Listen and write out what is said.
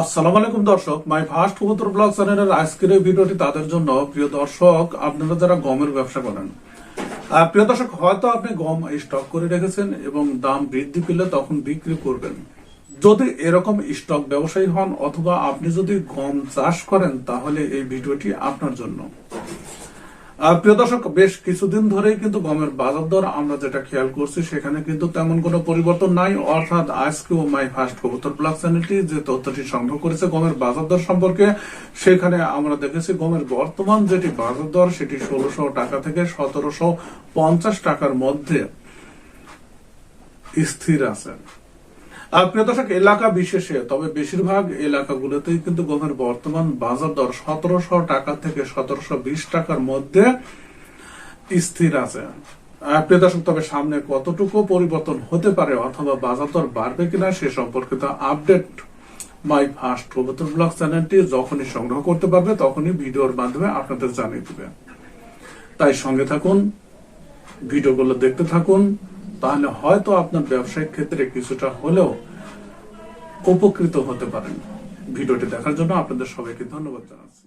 আসসালামু আলাইকুম দর্শক মাই ফার্স্ট উত্তর ব্লগ চ্যানেলের আজকের এই ভিডিওটি তাদের জন্য। প্রিয় দর্শক, আপনারা যারা গমের ব্যবসা করেন প্রিয় দর্শক, হয়তো আপনি গম স্টক করে রেখেছেন এবং দাম বৃদ্ধি পেলে তখন বিক্রি করবেন। যদি এরকম স্টক ব্যবসায়ী হন অথবা আপনি যদি গম চাষ করেন, তাহলে এই ভিডিওটি আপনার জন্য। প্রিয় দর্শক, বেশ কিছুদিন ধরেই কিন্তু গমের বাজার দর আমরা যেটা খেয়াল করছি, সেখানে কিন্তু তেমন কোনো পরিবর্তন নাই। অর্থাৎ আজকেও মাই ফার্স্ট কবুতর ব্লগ চ্যানেলটি যে তথ্যটি সংগ্রহ করেছে গমের বাজার দর সম্পর্কে, সেখানে আমরা দেখেছি গমের বর্তমান যেটি বাজার দর, সেটি ষোলোশো টাকা থেকে সতেরোশো পঞ্চাশ টাকার মধ্যে স্থির আছে। প্রিয় দর্শক, এলাকা বিশেষে, তবে বেশিরভাগ এলাকাগুলোতেই কিন্তু গমের বর্তমান বাজার দর সতেরোশো টাকা থেকে সতেরোশো বিশ টাকার মধ্যে স্থির আছে। প্রিয় দর্শক, তবে সামনে কতটুকু পরিবর্তন হতে পারে অথবা বাজার দর বাড়বে কিনা সে সম্পর্কিত আপডেট মাই ফার্স্ট কবুতর ব্লগ চ্যানেলটি যখনই সংগ্রহ করতে পারবে, তখনই ভিডিওর মাধ্যমে আপনাদের জানিয়ে দেবে। তাই সঙ্গে থাকুন, ভিডিওগুলো দেখতে থাকুন, তাহলে হয়তো আপনার ব্যবসায়িক ক্ষেত্রে কিছুটা হলেও উপকৃত হতে পারেন। ভিডিওটি দেখার জন্য আপনাদের সবাইকে ধন্যবাদ জানাচ্ছি।